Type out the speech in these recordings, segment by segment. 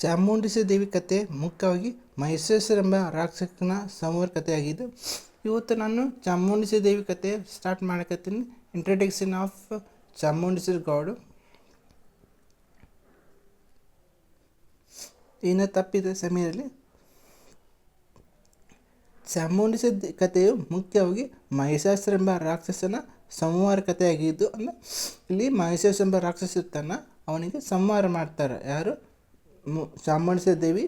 ಚಾಮುಂಡೇಶ್ವರಿ ದೇವಿ ಕತೆ ಮುಖ್ಯವಾಗಿ ಮಹಿಷಾಸುರೆಂಬ ರಾಕ್ಷಸನ ಸಂಹಾರ ಕಥೆಯಾಗಿದ್ದು ಇವತ್ತು ನಾನು ಚಾಮುಂಡಿಸ ದೇವಿ ಕತೆ ಸ್ಟಾರ್ಟ್ ಮಾಡಕತ್ತೀನಿ ಇಂಟ್ರಡಕ್ಷನ್ ಆಫ್ ಚಾಮುಂಡೇಶ್ವರಿ ಗಾಡು. ಏನೋ ತಪ್ಪಿದ ಸಮಯದಲ್ಲಿ. ಚಾಮುಂಡಿಸ ಕಥೆಯು ಮುಖ್ಯವಾಗಿ ಮಹಿಷಾಸುರೆಂಬ ರಾಕ್ಷಸನ ಸಂಹಾರ ಕಥೆಯಾಗಿದ್ದು ಅಂದರೆ ಇಲ್ಲಿ ಮಹಿಷಾಸುರ ಎಂಬ ರಾಕ್ಷಸ ಅವನಿಗೆ ಸಂಹಾರ ಮಾಡ್ತಾರೆ. ಯಾರು? ಚಾಮುಂಡೇಶ್ವರಿ ದೇವಿ,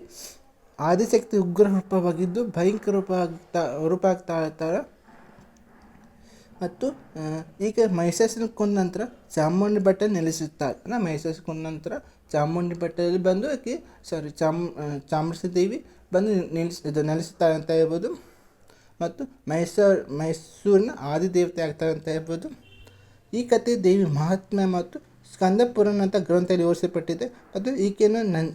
ಆದಿಶಕ್ತಿ ಉಗ್ರ ರೂಪವಾಗಿದ್ದು ಭಯಂಕರ ರೂಪ ಆಗ್ತಾ ರೂಪ ಆಗ್ತಾ ಇರ್ತಾರೆ ಮತ್ತು ಈಗ ಮೈಸೂರಿನ ಕೊಂದ ನಂತರ ಚಾಮುಂಡಿ ಬೆಟ್ಟ ನೆಲೆಸುತ್ತಾರೆ ಅಂದರೆ ಮಹಿಷಾಸುರ ಕೊಂದ ನಂತರ ಚಾಮುಂಡಿ ಬೆಟ್ಟದಲ್ಲಿ ಬಂದು ಆಕೆ ಸಾರಿ ಚಾಮ್ ದೇವಿ ಬಂದು ನಿಲ್ಲಿಸ್ ಇದು ನೆಲೆಸುತ್ತಾರೆ ಅಂತ ಹೇಳ್ಬೋದು. ಮತ್ತು ಮೈಸೂರು ಮೈಸೂರಿನ ಆದಿದೇವತೆ ಆಗ್ತಾರೆ ಅಂತ ಹೇಳ್ಬೋದು. ಈ ಕಥೆ ದೇವಿ ಮಹಾತ್ಮೆ ಮತ್ತು ಸ್ಕಂದ ಪುರಾಣ ಅಂತ ಗ್ರಂಥದಲ್ಲಿ ವಿವರಿಸಲ್ಪಟ್ಟಿದೆ. ಮತ್ತು ಈಕೆಯನ್ನು ನನ್,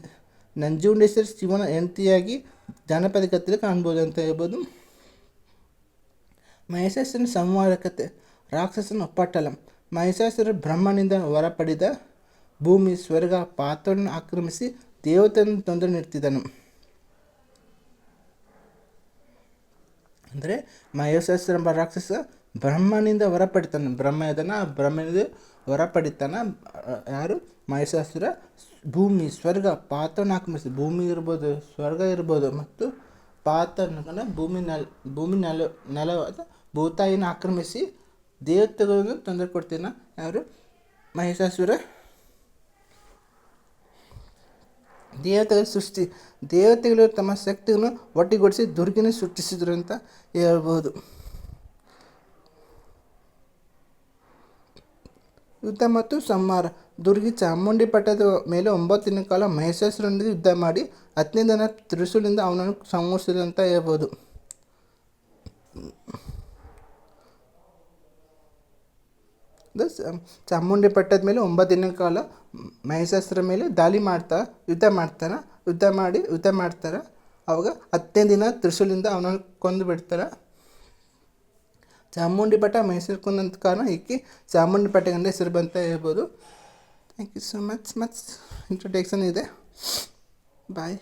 ನಂಜುಂಡೇಶ್ವರ ಶಿವನ ಹೆಂಡತಿಯಾಗಿ ಜಾನಪದ ಕಥೆಯಲ್ಲಿ ಕಾಣ್ಬೋದು ಅಂತ ಹೇಳ್ಬೋದು. ಮಹಿಷಾಸುರನ ಸಂಹಾರ ಕಥೆ ರಾಕ್ಷಸನ ಪಟ್ಟಲಂ ಮಹಿಷಾಸುರ ಬ್ರಹ್ಮನಿಂದ ವರ ಪಡೆದ ಭೂಮಿ ಸ್ವರ್ಗ ಪಾತ್ರವನ್ನು ಆಕ್ರಮಿಸಿ ದೇವತೆಯನ್ನು ತೊಂದರೆ ನೀಡ್ತಿದ್ದನು ಅಂದರೆ ಮಹಿಷಾಸುರ ಎಂಬ ರಾಕ್ಷಸ ಬ್ರಹ್ಮನಿಂದ ವರ ಪಡಿತಾನೆ ಬ್ರಹ್ಮ ಇದನ್ನು ಬ್ರಹ್ಮನಿಂದ ವರ ಯಾರು? ಮಹಿಷಾಸುರ. ಭೂಮಿ, ಸ್ವರ್ಗ ಪಾತವನ್ನು ಆಕ್ರಮಿಸಿ ಭೂಮಿ ಇರ್ಬೋದು, ಸ್ವರ್ಗ ಇರ್ಬೋದು ಮತ್ತು ಪಾತನ ಭೂಮಿ ನೆಲ ಭೂಮಿ ನೆಲ, ನೆಲವಾದ ಭೂತಾಯಿನ ಆಕ್ರಮಿಸಿ ದೇವತೆಗಳನ್ನು ತೊಂದರೆ ಕೊಡ್ತೀನ. ಯಾರು? ಮಹಿಷಾಸುರ. ದೇವತೆಗಳ ಸೃಷ್ಟಿ. ದೇವತೆಗಳು ತಮ್ಮ ಶಕ್ತಿಯನ್ನು ಒಟ್ಟಿಗೊಡಿಸಿ ದುರ್ಗಿನ ಸೃಷ್ಟಿಸಿದ್ರು ಅಂತ ಹೇಳ್ಬೋದು. ಯುದ್ಧ ಮತ್ತು ಸಂಹಾರ. ದುರ್ಗಿ ಚಾಮುಂಡಿ ಪಟ್ಟದ ಮೇಲೆ ಒಂಬತ್ತು ದಿನ ಕಾಲ ಮಹಿಷಾಸುರನೊಂದಿಗೆ ಯುದ್ಧ ಮಾಡಿ ಹತ್ತನೇ ದಿನ ತ್ರಿಶೂಲಿಂದ ಅವನನ್ನು ಸಂಹರಿಸಿದಂತ ಹೇಳ್ಬೋದು. ಚಾಮುಂಡಿ ಪಟ್ಟದ ಮೇಲೆ ಒಂಬತ್ತು ದಿನ ಕಾಲ ಮಹಿಷಾಸುರ ಮೇಲೆ ದಾಳಿ ಮಾಡ್ತಾ ಯುದ್ಧ ಮಾಡ್ತಾನೆ. ಯುದ್ಧ ಮಾಡಿ, ಯುದ್ಧ ಮಾಡ್ತಾರೆ. ಅವಾಗ ಹತ್ತನೇ ದಿನ ತ್ರಿಶೂಲಿಂದ ಅವನನ್ನು ಕೊಂದು ಬಿಡ್ತಾರೆ. ಚಾಮುಂಡಿ ಬೆಟ್ಟ ಮೈಸೂರು ಕುಂದಂತ ಕಾರಣ ಈಕೆ ಚಾಮುಂಡಿ ಬೆಟ್ಟಗಂದ ಹೆಸರು ಬಂತ ಹೇಳ್ಬೋದು. Thank you so much much introduction ಇದೆ. ಬಾಯ್